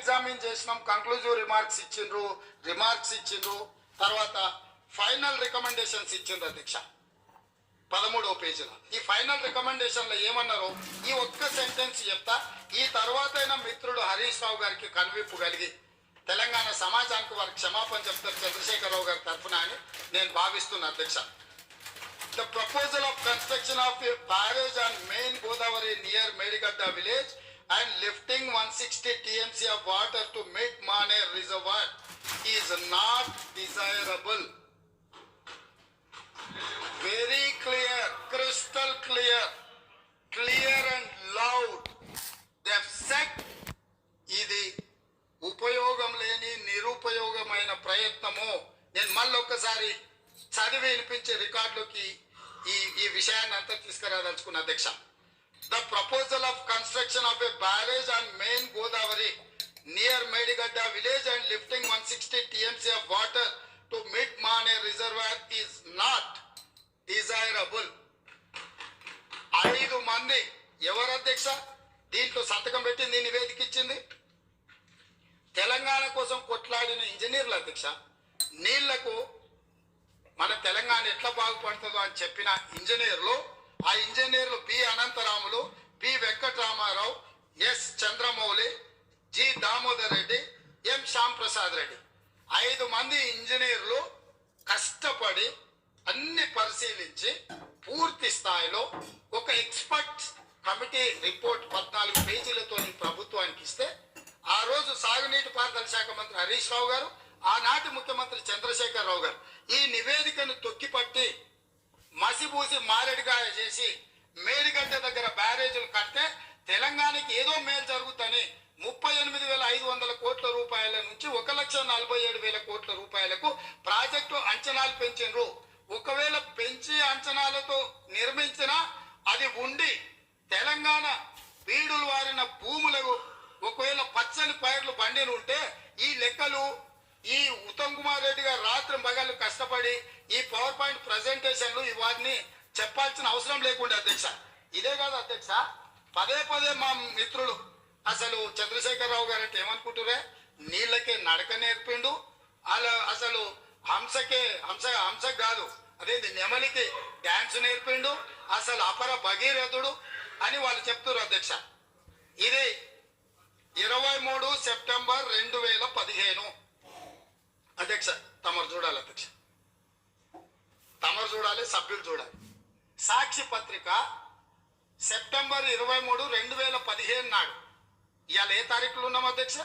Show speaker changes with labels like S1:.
S1: Examine చేసినాం conclusive remarks ఇచ్చిండ్రు remarks ఇచ్చిండ్రు తర్వాత ఫైనల్ రికమెండేషన్స్ ఇచ్చిండ్రు అధ్యక్ష. పదమూడవ పేజీలో. ఈ ఫైనల్ రికమెండేషన్లో ఏమన్నారు ఈ ఒక్క సెంటెన్స్ చెప్తా. ఈ తర్వాత మిత్రుడు హరీష్ రావు గారికి కనువిప్పు కలిగి తెలంగాణ సమాజానికి వారు క్షమాపణ చెప్తారు చంద్రశేఖరరావు గారి తరఫున అని నేను భావిస్తున్నా అధ్యక్ష. The proposal of construction of a barrage main Godavari near near Medigadda village and lifting 160 TMC of water to meet Mane reservoir is not desirable. Very clear, crystal clear, clear and loud. They have said ఇది ఉపయోగం లేని నిరుపయోగమైన ప్రయత్నము నేను మళ్ళీ ఒక్కసారి చదివి వినిపించే రికార్డులోకి ఈ ఈ విషయాన్ని అంతా తీసుకురాదలుచుకున్న అధ్యక్ష the proposal of construction of a barrage on main Godavari near Medigadda village and lifting one sixty TMC of water to mid Manair reservoir is not desirable ఐదు మంది ఎవరు అధ్యక్ష? దీంట్లో సంతకం పెట్టింది నివేదిక ఇచ్చింది? తెలంగాణ కోసం కొట్లాడిన ఇంజనీర్ల అధ్యక్ష నీళ్ళకు మన తెలంగాణ ఎట్లా బాగుపడుతుందో అని చెప్పిన ఇంజనీర్లు ఆ ఇంజనీర్లు B Anantharamulu P Venkataramarao S Chandramouli G Damodar Reddy M Shyam Prasad Reddy. ఐదు మంది ఇంజనీర్లు కష్టపడి అన్ని పరిశీలించి పూర్తి స్థాయిలో ఒక ఎక్స్పర్ట్ కమిటీ రిపోర్ట్ పద్నాలుగు పేజీలతో ప్రభుత్వానికి ఇస్తే ఆ రోజు సాగునీటి పారుదల శాఖ మంత్రి హరీష్ రావు గారు ఆనాటి ముఖ్యమంత్రి చంద్రశేఖర్ రావు గారు ఈ నివేదికను తొక్కిపట్టి మసిబూసి మారేడుకాయ చేసి మేడిగడ్డ దగ్గర బ్యారేజీలు కడితే తెలంగాణకి ఏదో మేలు జరుగుతుందని ముప్పై ఎనిమిది వేల ఐదు వందల కోట్ల రూపాయల నుంచి ఒక లక్ష నలభై ఏడు వేల కోట్ల రూపాయలకు ప్రాజెక్టు అంచనాలు పెంచిండ్రు. ఒకవేళ పెంచి అంచనాలతో నిర్మించిన అది ఉండి తెలంగాణ బీడులు వారిన భూములకు ఒకవేళ పచ్చని పైర్లు బండిలు ఉంటే ఈ లెక్కలు ఈ ఉత్తమ్ కుమార్ రెడ్డి గారు రాత్రి మగళ్ళు కష్టపడి ఈ పవర్ పాయింట్ ప్రజెంటేషన్లు ఇవన్నీ చెప్పాల్సిన అవసరం లేకుండా అధ్యక్ష. ఇదే కాదు అధ్యక్ష పదే పదే మా మిత్రులు అసలు చంద్రశేఖరరావు గారు అంటే ఏమనుకుంటురే నీళ్ళకే నడక నేర్పిండు అలా అసలు హంసకే హంస హంస కాదు అదేంటి నెమలికి డ్యాన్స్ నేర్పిండు అసలు అపర భగీరథుడు అని వాళ్ళు చెప్తున్నారు అధ్యక్ష. ఇది ఇరవై మూడు సెప్టెంబర్ రెండు వేల పదిహేను అధ్యక్ష తమరు చూడాలి అధ్యక్ష. తమరు చూడాలి సభ్యులు చూడాలి. సాక్షి పత్రిక సెప్టెంబర్ ఇరవై మూడు రెండు వేల పదిహేను నాడు. ఇవాళ ఏ తారీఖులు ఉన్నాం అధ్యక్ష?